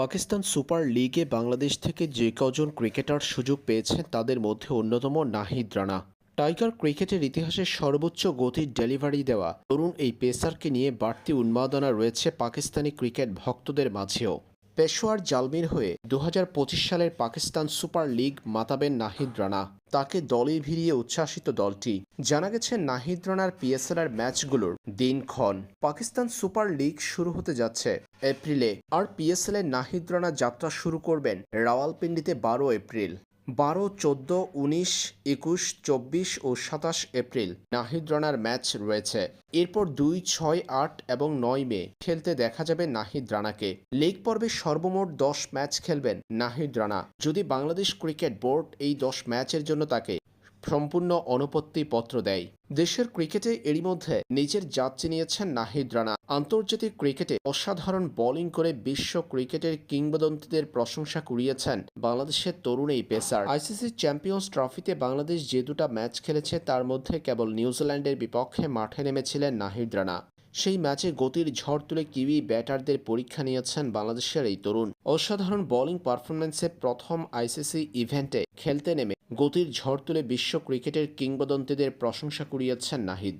Pakistan super লিগে বাংলাদেশ থেকে যে কজন ক্রিকেটার সুযোগ পেয়েছেন তাদের মধ্যে অন্যতম নাহিদ রানা। টাইগার ক্রিকেটের ইতিহাসে সর্বোচ্চ গতির ডেলিভারি দেওয়া। তরুণ এই পেসারকে নিয়ে বাড়তি উন্মাদনা রয়েছে পাকিস্তানি ক্রিকেট ভক্তদের মাঝেও। পেশোয়ার জালমির হয়ে দু হাজার পঁচিশ সালের পাকিস্তান সুপার লিগ মাতাবেন নাহিদ রানা। তাকে দলে ভিড়িয়ে উচ্ছ্বাসিত দলটি। জানা গেছে, নাহিদ রানার পিএসএলআর ম্যাচগুলোর দিনক্ষণ পাকিস্তান সুপার লিগ শুরু হতে যাচ্ছে। এপ্রিলে আর পিএসএল এর নাহিদ রানা যাত্রা শুরু করবেন রাওয়ালপিন্ডিতে বারো এপ্রিল। বারো, চোদ্দ, উনিশ, একুশ, চব্বিশ ও সাতাশ এপ্রিল নাহিদ রানার ম্যাচ রয়েছে। এরপর দুই, ছয়, আট এবং নয় মে খেলতে দেখা যাবে নাহিদ রানাকে লিগ পর্বে সর্বমোট দশ ম্যাচ খেলবেন নাহিদ রানা যদি বাংলাদেশ ক্রিকেট বোর্ড এই দশ ম্যাচের জন্য তাকে সম্পূর্ণ অনুপত্তি পত্র দেয়। দেশের ক্রিকেটে এরই মধ্যে নিজের জাত চিনিয়েছেন নাহিদ রানা। আন্তর্জাতিক ক্রিকেটে অসাধারণ বোলিং করে বিশ্ব ক্রিকেটের কিংবদন্তিদের প্রশংসা কুড়িয়েছেন বাংলাদেশের তরুণ এই পেসার। আইসিসি চ্যাম্পিয়ন্স ট্রফিতে বাংলাদেশ যে দুটা ম্যাচ খেলেছে, তার মধ্যে কেবল নিউজিল্যান্ডের বিপক্ষে মাঠে নেমেছিলেন নাহিদ রানা। সেই ম্যাচে গতির ঝড় তুলে কিউই ব্যাটারদের পরীক্ষা নিয়েছেন বাংলাদেশের এই তরুণ। অসাধারণ বোলিং পারফরম্যান্সে প্রথম আইসিসি ইভেন্টে খেলতে নেমে গতির ঝড় তুলে বিশ্ব ক্রিকেটের কিংবদন্তিদের প্রশংসা কুড়িয়েছেন নাহিদ।